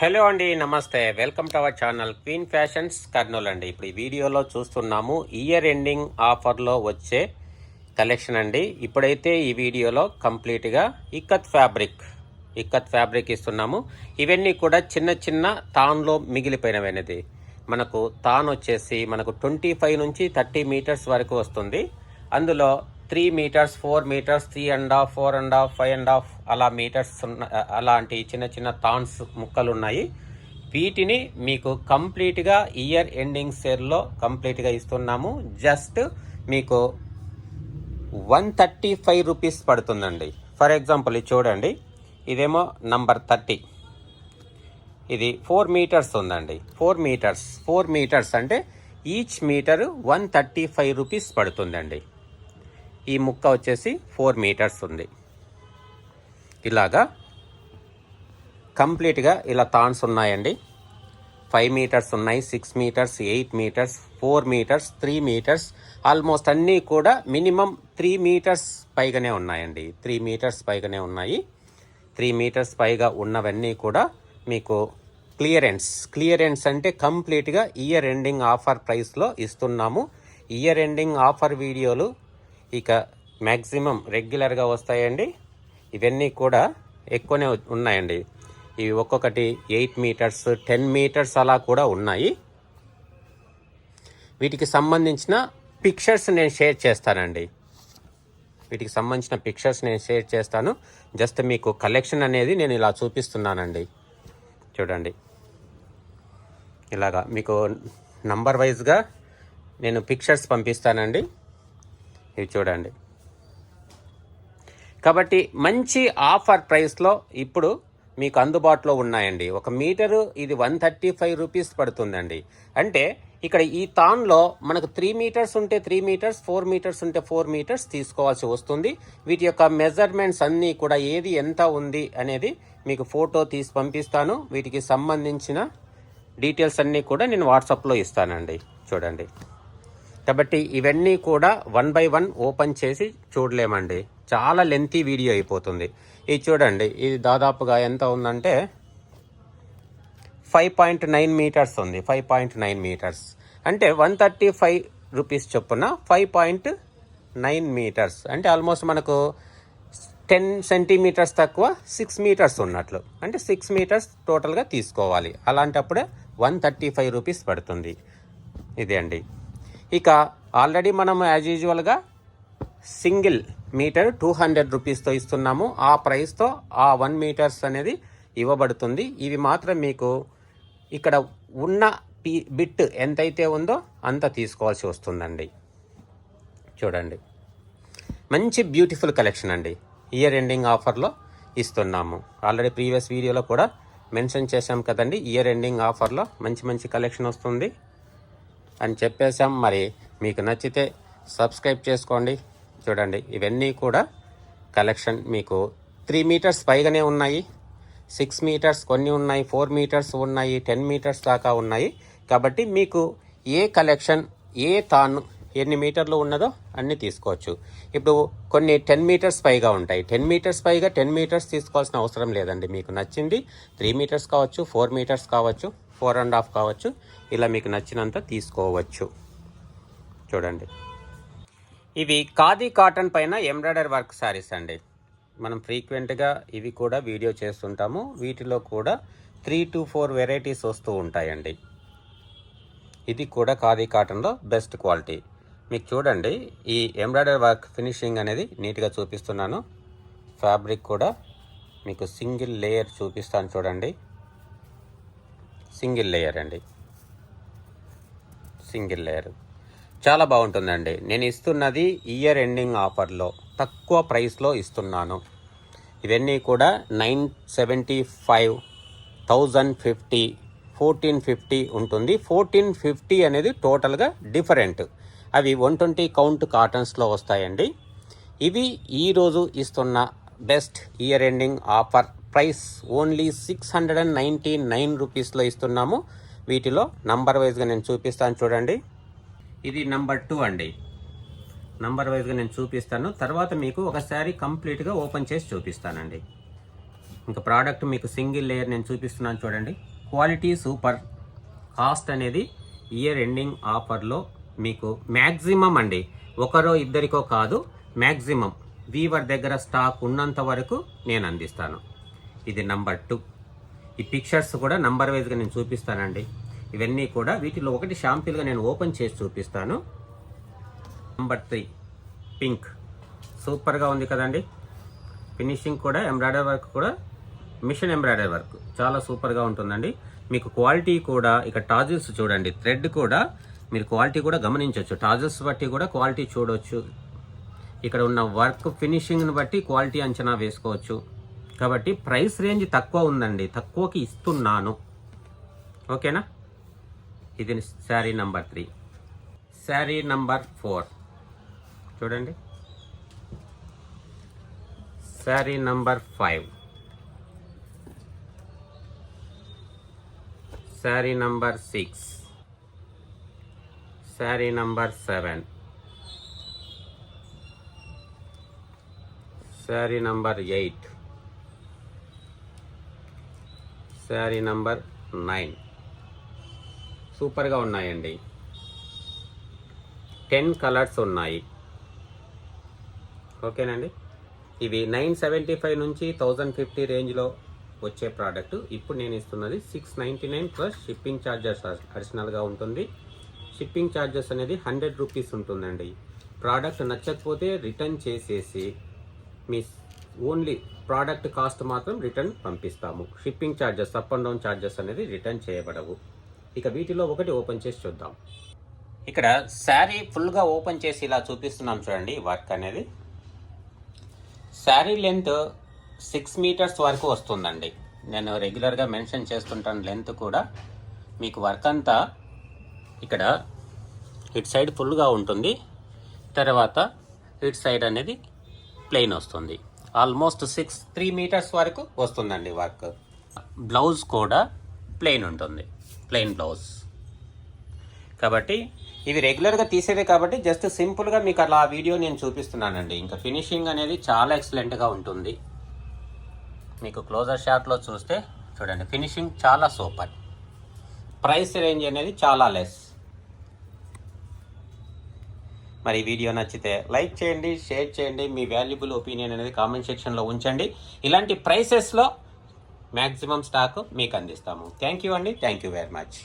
Hello అండి నమస్తే. Welcome to our channel queen fashions Kurnool అండి. ఇప్పుడు ఈ వీడియోలో చూస్తున్నాము ఇయర్ ఎండింగ్ ఆఫర్లో వచ్చే కలెక్షన్ అండి. ఇప్పుడైతే ఈ వీడియోలో కంప్లీట్గా ఇక్కత్ ఫ్యాబ్రిక్ ఇక్కత్ ఫ్యాబ్రిక్ ఇస్తున్నాము. ఇవన్నీ కూడా చిన్న చిన్న తాన్లో మిగిలిపోయినవనేది. మనకు తాన్ వచ్చేసి మనకు ట్వంటీ ఫైవ్ నుంచి థర్టీ మీటర్స్ వరకు వస్తుంది. అందులో three metres four metres three and half four and half five and half అలా మీటర్స్ ఉన్న అలాంటి చిన్న చిన్న తాన్స్ ముక్కలు ఉన్నాయి వీటిని మీకు కంప్లీట్గా ఇయర్ ఎండింగ్ సేల్లో కంప్లీట్గా ఇస్తున్నాము. జస్ట్ మీకు వన్ థర్టీ ఫైవ్ రూపీస్ పడుతుందండి. ఫర్ ఎగ్జాంపుల్ ఇది చూడండి. ఇదేమో నంబర్ థర్టీ ఇది ఫోర్ మీటర్స్ ఉందండి. ఫోర్ మీటర్స్ ఫోర్ మీటర్స్ అంటే each metre one thirty five rupees పడుతుందండి. ఈ ముక్క వచ్చేసి ఫోర్ మీటర్స్ ఉంది. ఇలాగా కంప్లీట్గా ఇలా తాన్స్ ఉన్నాయండి. ఫైవ్ మీటర్స్ ఉన్నాయి six metres eight metres four metres three metres almost అన్నీ కూడా మినిమం త్రీ మీటర్స్ పైగానే ఉన్నాయండి. త్రీ మీటర్స్ పైగానే ఉన్నాయి. త్రీ మీటర్స్ పైగా ఉన్నవన్నీ కూడా మీకు క్లియరెన్స్ క్లియరెన్స్ అంటే కంప్లీట్గా ఇయర్ ఎండింగ్ ఆఫర్ ప్రైస్లో ఇస్తున్నాము. ఇయర్ ఎండింగ్ ఆఫర్ వీడియోలు ఇక మ్యాక్సిమం రెగ్యులర్గా వస్తాయండి. ఇవన్నీ కూడా ఎక్కువనే ఉన్నాయండి. ఇవి ఒక్కొక్కటి ఎయిట్ మీటర్స్ టెన్ మీటర్స్ అలా కూడా ఉన్నాయి. వీటికి సంబంధించిన పిక్చర్స్ నేను షేర్ చేస్తానండి. వీటికి సంబంధించిన పిక్చర్స్ నేను షేర్ చేస్తాను. జస్ట్ మీకు కలెక్షన్ అనేది నేను ఇలా చూపిస్తున్నానండి. చూడండి. ఇలాగా మీకు నంబర్ వైజ్గా నేను పిక్చర్స్ పంపిస్తానండి. ఇవి చూడండి. కాబట్టి మంచి ఆఫర్ ప్రైస్లో ఇప్పుడు మీకు అందుబాటులో ఉన్నాయండి. ఒక మీటరు ఇది వన్ థర్టీ ఫైవ్ రూపీస్ పడుతుందండి. అంటే ఇక్కడ ఈ తాన్లో మనకు త్రీ మీటర్స్ ఉంటే త్రీ మీటర్స్ ఫోర్ మీటర్స్ ఉంటే ఫోర్ మీటర్స్ తీసుకోవాల్సి వస్తుంది. వీటి యొక్క మెజర్మెంట్స్ అన్నీ కూడా ఏది ఎంత ఉంది అనేది మీకు ఫోటో తీసి పంపిస్తాను. వీటికి సంబంధించిన డీటెయిల్స్ అన్నీ కూడా నేను వాట్సాప్లో ఇస్తానండి. చూడండి. కాబట్టి ఇవన్నీ కూడా వన్ బై వన్ ఓపెన్ చేసి చూడలేమండి. చాలా లెంతీ వీడియో అయిపోతుంది. ఇది చూడండి ఇది దాదాపుగా ఎంత ఉందంటే ఫైవ్ పాయింట్ నైన్ మీటర్స్ ఉంది. ఫైవ్ పాయింట్ నైన్ మీటర్స్ అంటే వన్ థర్టీ ఫైవ్ రూపీస్ చొప్పున ఫైవ్ పాయింట్ నైన్ మీటర్స్ అంటే ఆల్మోస్ట్ మనకు టెన్ సెంటీమీటర్స్ తక్కువ సిక్స్ మీటర్స్ ఉన్నట్లు. అంటే సిక్స్ మీటర్స్ టోటల్గా తీసుకోవాలి. అలాంటప్పుడే వన్ థర్టీ ఫైవ్ రూపీస్ పడుతుంది. ఇదే అండి. ఇక ఆల్రెడీ మనం యాజ్ యూజువల్గా సింగిల్ మీటర్ టూ హండ్రెడ్ రూపీస్తో ఇస్తున్నాము. ఆ ప్రైస్తో ఆ వన్ మీటర్స్ అనేది ఇవ్వబడుతుంది. ఇవి మాత్రం మీకు ఇక్కడ ఉన్న పీ బిట్ ఎంతైతే ఉందో అంత తీసుకోవాల్సి వస్తుందండి. చూడండి. మంచి బ్యూటిఫుల్ కలెక్షన్ అండి. ఇయర్ ఎండింగ్ ఆఫర్లో ఇస్తున్నాము. ఆల్రెడీ ప్రీవియస్ వీడియోలో కూడా మెన్షన్ చేశాం కదండి. ఇయర్ ఎండింగ్ ఆఫర్లో మంచి మంచి కలెక్షన్ వస్తుంది. అని చెప్పేశాం. మరి మీకు నచ్చితే సబ్స్క్రైబ్ చేసుకోండి. చూడండి. ఇవన్నీ కూడా కలెక్షన్ మీకు త్రీ మీటర్స్ పైగానే ఉన్నాయి సిక్స్ మీటర్స్ కొన్ని ఉన్నాయి ఫోర్ మీటర్స్ ఉన్నాయి టెన్ మీటర్స్ దాకా ఉన్నాయి. కాబట్టి మీకు ఏ కలెక్షన్ ఏ తాను ఎన్ని మీటర్లు ఉన్నదో అన్నీ తీసుకోవచ్చు. ఇప్పుడు కొన్ని టెన్ మీటర్స్ పైగా ఉంటాయి. టెన్ మీటర్స్ పైగా టెన్ మీటర్స్ తీసుకోవాల్సిన అవసరం లేదండి. మీకు నచ్చింది త్రీ మీటర్స్ కావచ్చు ఫోర్ మీటర్స్ కావచ్చు ఫోర్ అండ్ హాఫ్ కావచ్చు ఇలా మీకు నచ్చినంత తీసుకోవచ్చు. చూడండి. ఇవి ఖాదీ కాటన్ పైన ఎంబ్రాయిడరీ వర్క్ శారీస్ అండి. మనం ఫ్రీక్వెంట్గా ఇవి కూడా వీడియో చేస్తుంటాము. వీటిలో కూడా త్రీ టు ఫోర్ వెరైటీస్ వస్తూ ఉంటాయండి. ఇది కూడా ఖాదీ కాటన్లో బెస్ట్ క్వాలిటీ. మీకు చూడండి ఈ ఎంబ్రాయిడరీ వర్క్ ఫినిషింగ్ అనేది నీట్గా చూపిస్తున్నాను. ఫ్యాబ్రిక్ కూడా మీకు సింగిల్ లేయర్ చూపిస్తాను చూడండి. సింగిల్ లేయర్ అండి. Single layer. చాలా బాగుంటుందండి. నేను ఇస్తున్నది ఇయర్ ఎండింగ్ ఆఫర్లో తక్కువ ప్రైస్లో ఇస్తున్నాను. ఇవన్నీ కూడా nine seventy five thousand fifty fourteen fifty ఉంటుంది. ఫోర్టీన్ ఫిఫ్టీ అనేది టోటల్గా డిఫరెంట్. అవి వన్ ట్వంటీ కౌంట్ కాటన్స్లో వస్తాయండి. ఇవి ఈరోజు ఇస్తున్న best year ending offer price only six hundred and ninety nine రూపీస్లో ఇస్తున్నాము. వీటిలో నంబర్ వైజ్గా నేను చూపిస్తాను చూడండి. ఇది నంబర్ టూ అండి. నంబర్ వైజ్గా నేను చూపిస్తాను. తర్వాత మీకు ఒకసారి కంప్లీట్గా ఓపెన్ చేసి చూపిస్తానండి. ఇంకా ప్రోడక్ట్ మీకు సింగిల్ లేయర్ నేను చూపిస్తున్నాను చూడండి. క్వాలిటీ సూపర్ కాస్ట్ అనేది ఇయర్ ఎండింగ్ ఆఫర్లో మీకు మ్యాక్సిమం అండి. ఒకరో ఇద్దరికో కాదు మ్యాక్సిమం వీవర్ దగ్గర స్టాక్ ఉన్నంత వరకు నేను అందిస్తాను. ఇది నంబర్ టూ ఈ పిక్చర్స్ కూడా నంబర్ వైజ్గా నేను చూపిస్తానండి. ఇవన్నీ కూడా వీటిలో ఒకటి షాంపిల్గా నేను ఓపెన్ చేసి చూపిస్తాను. నంబర్ త్రీ పింక్ సూపర్గా ఉంది కదండి. ఫినిషింగ్ కూడా ఎంబ్రాయిడరీ వర్క్ కూడా మిషన్ ఎంబ్రాయిడరీ వర్క్ చాలా సూపర్గా ఉంటుందండి. మీకు క్వాలిటీ కూడా ఇక టాజిల్స్ చూడండి. థ్రెడ్ కూడా మీరు క్వాలిటీ కూడా గమనించవచ్చు. టాజిల్స్ బట్టి కూడా క్వాలిటీ చూడవచ్చు ఇక్కడ ఉన్న వర్క్ ఫినిషింగ్ని బట్టి క్వాలిటీ అంచనా వేసుకోవచ్చు. కాబట్టి ప్రైస్ రేంజ్ తక్కువ ఉందండి. తక్కువకి ఇస్తున్నాను. ఓకేనా? ఇది sari number three. Sari number four. చూడండి. Sari number five. Sari number six. Sari number seven. Sari number eight. Sari number nine. సూపర్గా ఉన్నాయండి. టెన్ కలర్స్ ఉన్నాయి. ఓకేనండి? ఇవి నైన్ సెవెంటీ ఫైవ్ నుంచి థౌజండ్ ఫిఫ్టీ రేంజ్లో వచ్చే ప్రోడక్ట్. ఇప్పుడు నేను ఇస్తున్నది six ninety nine plus shipping charges అడిషనల్గా ఉంటుంది. షిప్పింగ్ ఛార్జెస్ అనేది హండ్రెడ్ రూపీస్ ఉంటుందండి. ప్రోడక్ట్ నచ్చకపోతే రిటర్న్ చేసేసి మీ ఓన్లీ ప్రోడక్ట్ కాస్ట్ మాత్రం రిటర్న్ పంపిస్తాము. Shipping charges up and down charges అనేది రిటర్న్ చేయబడవు. ఇక వీటిలో ఒకటి ఓపెన్ చేసి చూద్దాం. ఇక్కడ శారీ ఫుల్గా ఓపెన్ చేసి ఇలా చూపిస్తున్నాం చూడండి వర్క్ అనేది. శారీ లెంత్ సిక్స్ మీటర్స్ వరకు వస్తుందండి. నేను రెగ్యులర్గా మెన్షన్ చేస్తుంటాను లెంత్ కూడా. మీకు వర్క్ అంతా ఇక్కడ ఇటు సైడ్ ఫుల్గా ఉంటుంది. తర్వాత ఇటు సైడ్ అనేది ప్లెయిన్ వస్తుంది. ఆల్మోస్ట్ సిక్స్ త్రీ మీటర్స్ వరకు వస్తుందండి వర్క్. బ్లౌజ్ కూడా ప్లెయిన్ ఉంటుంది. ప్లెయిన్ బ్లౌజ్ కాబట్టి ఇవి రెగ్యులర్గా తీసేదే కాబట్టి జస్ట్ సింపుల్గా మీకు అలా ఆ వీడియో నేను చూపిస్తున్నానండి. ఇంకా ఫినిషింగ్ అనేది చాలా ఎక్సలెంట్గా ఉంటుంది. మీకు క్లోజర్ షాట్లో చూస్తే చూడండి ఫినిషింగ్ చాలా సూపర్ ప్రైస్ రేంజ్ అనేది చాలా లెస్ మరి వీడియో నచ్చితే లైక్ చేయండి షేర్ చేయండి మీ వాల్యుబుల్ ఒపీనియన్ అనేది కామెంట్ సెక్షన్లో ఉంచండి. ఇలాంటి ప్రైసెస్లో మ్యాక్సిమం స్టాక్ మీకు అందిస్తాము. థ్యాంక్ యూ అండి. Thank you very much